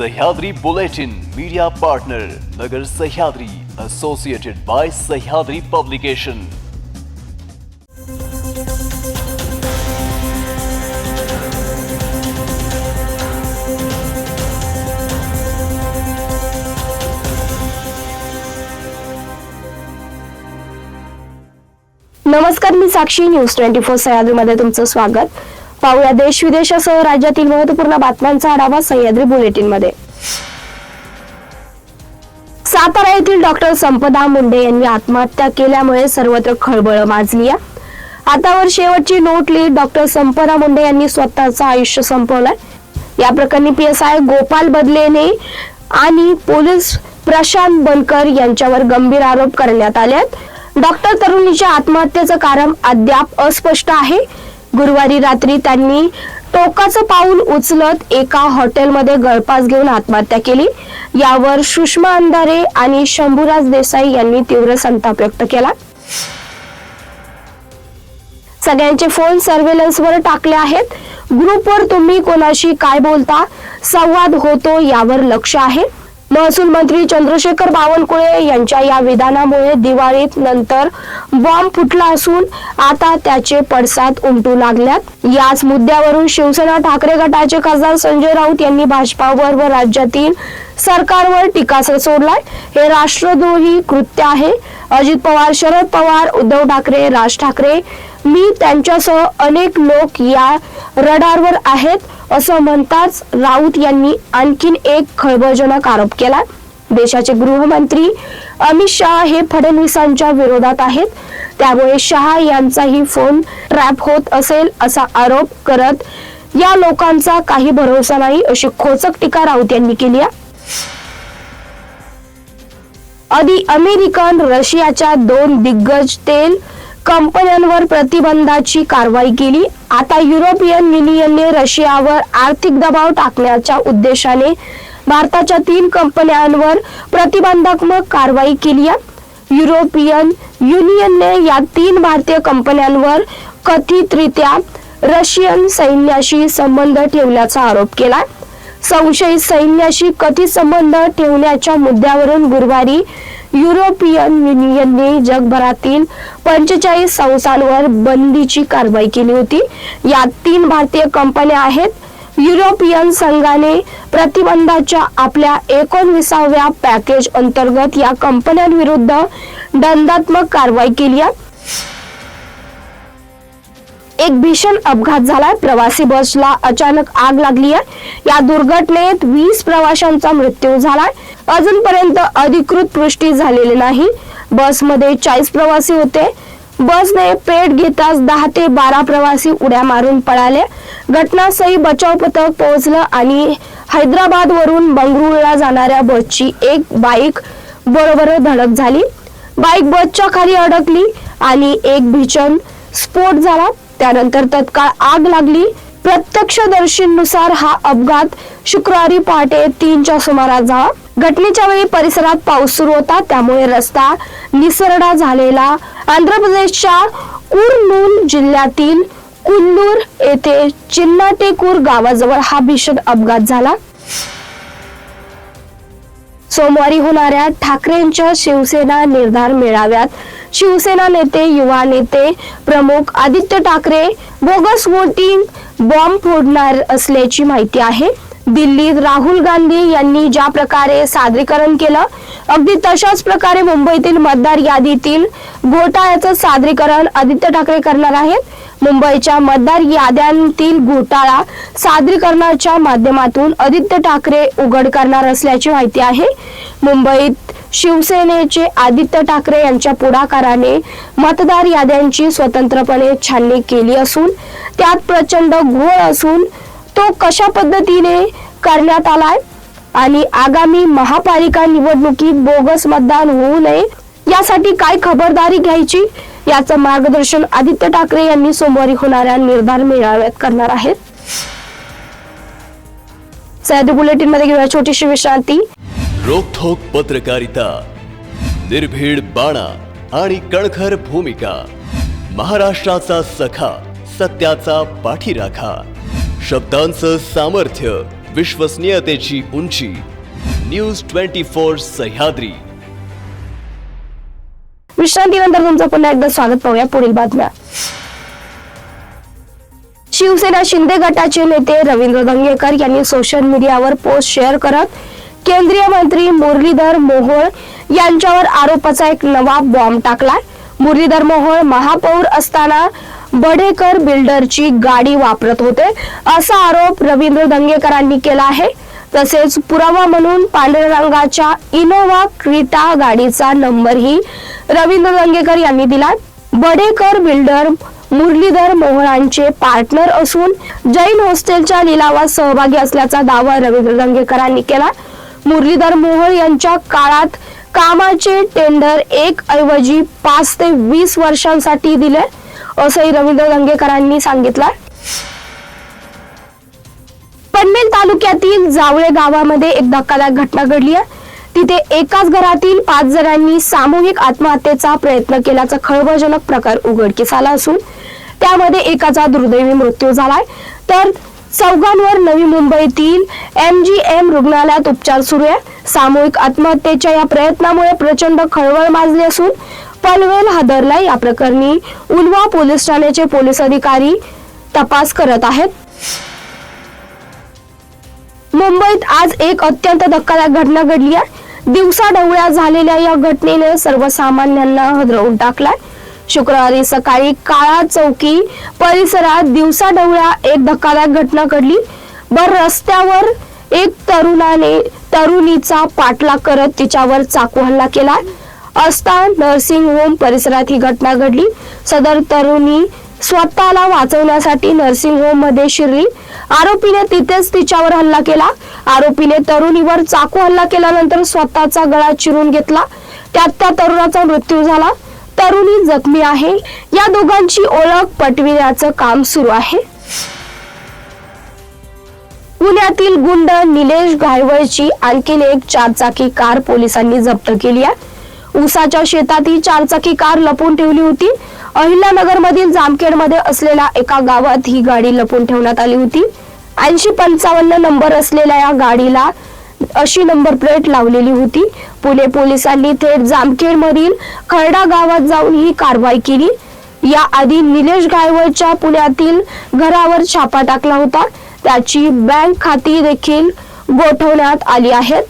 Sahyadri bulletin media partner Nagar Sahyadri associated by Sahyadri publication नमस्कार मी Sakshi news twenty four सह्याद्रीमध्ये तुमचं स्वागत. पाहूया. देश विदेशासह राज्यातील महत्त्वपूर्ण बातम्यांचा आढावा सह्याद्री बुलेटिनमध्ये सातारा येथील डॉक्टर संपदा मुंडे यांनी आत्महत्या केल्यामुळे सर्वत्र खळबळ माजली हातावर शेवटची नोट लिहित डॉक्टर संपदा मुंडे यांनी स्वतःचं आयुष्य संपवलंय. या प्रकरणी पी एस आय गोपाल बदलेने आणि पोलीस प्रशांत बनकर यांच्यावर गंभीर आरोप करण्यात आले आहेत डॉक्टर तरुणीच्या आत्महत्येचं कारण अद्याप अस्पष्ट आहे. गुरुवारी रात्री त्यांनी टोकाचं पाऊल उचलत एका हॉटेलमध्ये गळपास घेऊन आत्महत्या केली. यावर सुषमा अंधारे आणि शंभूराज देसाई यांनी तीव्र संताप व्यक्त केला. सगळ्यांचे फोन सर्वेलन्स वर टाकले आहेत. ग्रुपवर तुम्ही कोणाशी काय बोलता? संवाद होतो यावर लक्ष आहे. महसूल मंत्री चंद्रशेखर बावनकुळे यांच्या या विधानामुळे दिवाळीत नंतर बॉम्ब फुटला असून आता त्याचे पडसाद उमटू लागल्यात. याच मुद्द्यावरून शिवसेना ठाकरे गटाचे खासदार संजय राऊत यांनी भाजपावर व राज्यातील सरकारवर टीकास्त्र सोडलाय. हे राष्ट्रद्रोही कृत्य आहे. अजित पवार शरद पवार उद्धव ठाकरे राज ठाकरे मी त्यांच्यासह अनेक लोक या रडारवर आहेत. असं म्हणताच राऊत यांनी आणखीन एक खळबळजनक आरोप केला. देशाचे गृहमंत्री अमित शहा हे फडणवीसांच्या विरोधात आहेत. त्यामुळे शहा यांचाही फोन ट्रॅप होत असेल असा आरोप करत या लोकांचा काही भरोसा नाही अशी खोचक टीका राऊत यांनी केली आधी अमेरिकन रशियाच्या दोन दिग्गज तेल कंपन्यांवर प्रतिबंधाची कारवाई केली. आता युरोपियन युनियनने रशियावर आर्थिक दबाव टाकण्याच्या उद्देशाने भारताच्या तीन कंपन्यांवर प्रतिबंधात्मक कारवाई केली आहे. युरोपियन युनियनने या तीन भारतीय कंपन्यांवर कथितरित्या रशियन सैन्याशी संबंध ठेवल्याचा आरोप केला संशयित सैन्याशी कथित संबंध ठेवण्याच्या मुद्द्यावरून गुरुवारी युरोपियन युनियनने जगभरातील पंचेचाळीस संस्थांवर बंदीची कारवाई केली होती. यात तीन भारतीय कंपन्या आहेत. युरोपियन संघाने प्रतिबंधाच्या आपल्या एकोणविसाव्या पॅकेज अंतर्गत या कंपन्यांविरुद्ध दंडात्मक कारवाई केली आहे. एक भीषण अपघात झालाय. प्रवासी बसला अचानक आग लागली आहे या दुर्घटनेत वीस प्रवाशांचा मृत्यू झालाय. अजूनपर्यंत अधिकृत पुष्टी झालेली नाही. बसमध्ये चाळीस प्रवासी होते. बसने पेट घेताच दहा ते बारा प्रवासी उड्या मारून पळाले. घटनास्थळी बचाव पथक पोहोचलं आणि हैदराबाद वरून बंगळुरूला जाणाऱ्या बसची एक बाईक बरोबर धडक झाली. बाईक बसच्या खाली अडकली आणि एक भीषण स्फोट झाला. त्यानंतर तत्काळ आग लागली. प्रत्यक्षदर्शींनुसार हा अपघात शुक्रवारी पहाटे तीनच्या सुमारास झाला. घटनेच्या वेळी परिसरात पाऊस सुरू होता. त्यामुळे रस्ता निसरडा झालेला. आंध्र प्रदेशच्या कुर्नूल जिल्ह्यातील कुल्लूर येथे चिन्नाटेकूर गावाजवळ हा भीषण अपघात झाला. सोमवारी होणाऱ्या ठाकरेंच्या शिवसेना निर्धार मेळाव्यात शिवसेना नेते युवा नेते प्रमुख Aaditya Thackeray bogus voting bomb फोडणार असल्याची माहिती आहे. दिल्लीत राहुल गांधी यांनी ज्या प्रकारे सादरीकरण केलं अगदी तशाच प्रकारे मुंबईतील मतदार यादीतील घोटाळ्याचं सादरीकरण आदित्य ठाकरे करणार आहेत. मुंबईच्या मतदार याद्यांतील घोटाळा सादरीकरणाच्या माध्यमातून आदित्य ठाकरे उघड करणार असल्याची माहिती आहे. मुंबईत शिवसेनेचे आदित्य ठाकरे यांच्या पुढाकाराने मतदार याद्यांची स्वतंत्रपणे छाननी केली असून त्यात प्रचंड घोळ असून तो कशा पद्धतीने करण्यात आलाय? आणि आगामी महापालिका निवडणुकीत बोगस मतदान होऊ नये यासाठी काय खबरदारी घ्यायची? याचं मार्गदर्शन आदित्य ठाकरे यांनी सोमवारी होणाऱ्या निर्धार मेळाव्यात करणार आहेत. सह्याद्री बुलेटिनमध्ये घेऊया छोटीशी विश्रांती. रोखोक पत्रकारिता निर्भीड बाणा आणि कणखर भूमिका महाराष्ट्राचा सखा सत्याचा पाठीराखा. शब्दांचं सामर्थ्य विश्वसनीयतेची उंची. न्यूज ट्वेंटी फोर सह्याद्री विश्रांतीनंतर तुमचं पुन्हा एकदा स्वागत पाहूया. पुढील बातम्या. शिवसेना शिंदे गटाचे नेते रवींद्र दंगेकर यांनी सोशल मीडियावर पोस्ट शेअर करत केंद्रीय मंत्री मुरलीधर मोहोळ यांच्यावर आरोपाचा एक नवा बॉम्ब टाकलाय. मुरलीधर मोहोळ महापौर असताना बढेकर बिल्डरची गाडी वापरत होते. असा आरोप रवींद्र दंगेकरांनी केला आहे. तसेच पुरावा म्हणून पांढऱ्या रंगाच्या इनोव्हा क्रिटा गाडीचा नंबरही रवींद्र दंगेकर यांनी दिला बडेकर बिल्डर मुरलीधर मोहळांचे पार्टनर असून जैन हॉस्टेलच्या लिलावात सहभागी असल्याचा दावा रवींद्र दंगेकरांनी केला. मुरलीधर मोहोळ यांच्या काळात कामाचे टेंडर एक ऐवजी पाच ते वीस वर्षांसाठी दिले. असंही रवींद्र गंगेकरांनी सांगितलं पनवेल तालुक्यातील जावळे गावामध्ये एक धक्कादायक घटना घडली आहे. तिथे एकाच घरातील पाच जणांनी सामूहिक आत्महत्येचा प्रयत्न केल्याचा खळबळजनक प्रकार उघडकीस आला असून त्यामध्ये एकाचा दुर्दैवी मृत्यू झालाय. तर चौघांवर नवी मुंबईतील एम जी एम रुग्णालयात उपचार सुरू आहे. सामूहिक आत्महत्येच्या या प्रयत्नामुळे प्रचंड खळबळ माजली असून पनवेल हादरला या प्रकरणी उलवा पोलीस ठाण्याचे पोलीस अधिकारी तपास करत आहेत. मुंबईत आज एक अत्यंत धक्कादायक घटना घडली आहे. दिवसा ढवळ्या झालेल्या या घटनेने सर्वसामान्यांना हदरवून टाकलाय. शुक्रवारी सकाळी काळा चौकी परिसरात दिवसा ढवळ्या एक धक्कादायक घटना घडली. बर रस्त्यावर एक तरुणाने तरुणीचा पाठलाग करत तिच्यावर चाकू हल्ला केला असता नर्सिंग होम परिसरात ही घटना घडली. सदर तरुणी स्वतःला वाचवण्यासाठी नर्सिंग होममध्ये शिरली. आरोपीने तिथेच तिच्यावर हल्ला केला. आरोपीने तरुणीवर चाकू हल्ला केल्यानंतर स्वतःचा गळा चिरून घेतला. त्यात त्या तरुणाचा मृत्यू झाला. तरुणी जखमी आहे. या दोघांची ओळख पटविण्याचं काम सुरू आहे. पुण्यातील गुंड निलेश घायवळची आणखीन एक चारचाकी कार पोलिसांनी जप्त केली आहे. ऊसाच्या शेतात ही चारचाकी कार लपून ठेवली होती. अहिल्यानगर मधील जामखेडमध्ये असलेल्या एका गावात ही गाडी लपून ठेवण्यात आली होती. ऐंशी पंचावन्न नंबर असलेल्या या गाडीला अशी नंबर प्लेट लावलेली होती. पुणे पोलिसांनी थेट जामखेड मधील खरडा गावात जाऊन ही कारवाई केली. या आधी निलेश गायवळच्या पुण्यातील घरावर छापा टाकला होता. त्याची बँक खाती देखील गोठवण्यात आली आहेत.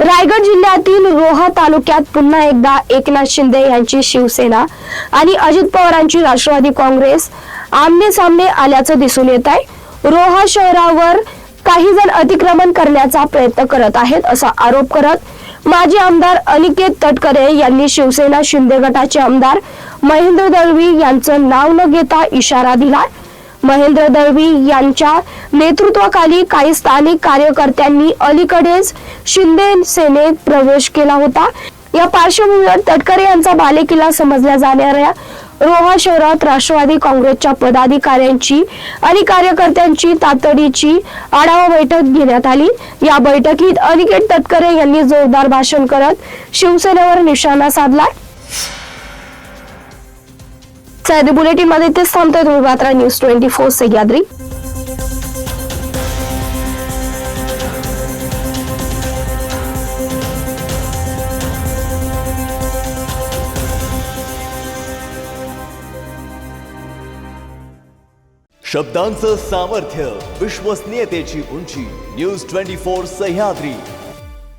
रायगड जिल्ह्यातील रोहा तालुक्यात पुन्हा एकदा एकनाथ शिंदे यांची शिवसेना आणि अजित पवारांची राष्ट्रवादी काँग्रेस आमने सामने आल्याचं दिसून येत आहे. रोहा शहरावर काही जण अतिक्रमण करण्याचा प्रयत्न करत आहेत असा आरोप करत माजी आमदार अनिकेत तटकरे यांनी शिवसेना शिंदे गटाचे आमदार महेंद्र दळवी यांचं नाव न घेता इशारा दिला महेंद्र दळवी यांच्या नेतृत्वाखाली काही स्थानिक कार्यकर्त्यांनी अलीकडेच शिंदे सेनेत प्रवेश केला होता. या पार्श्वभूमीवर तटकरे यांचा बालेकिल्ला समजल्या जाणाऱ्या रोहा शहरात राष्ट्रवादी काँग्रेसच्या पदाधिकाऱ्यांची आणि कार्यकर्त्यांची तातडीची आढावा बैठक घेण्यात आली. या बैठकीत अनिकेत तटकरे यांनी जोरदार भाषण करत शिवसेनेवर निशाणा साधला. सह्याद्री बुलेटिन मध्ये थांबतोय तुम्ही पात्रा न्यूज़ ट्वेंटी फोर सह्याद्री शब्दांचं सामर्थ्य, विश्वसनीयतेची उंची, न्यूज़ ट्वेंटी फोर सह्याद्री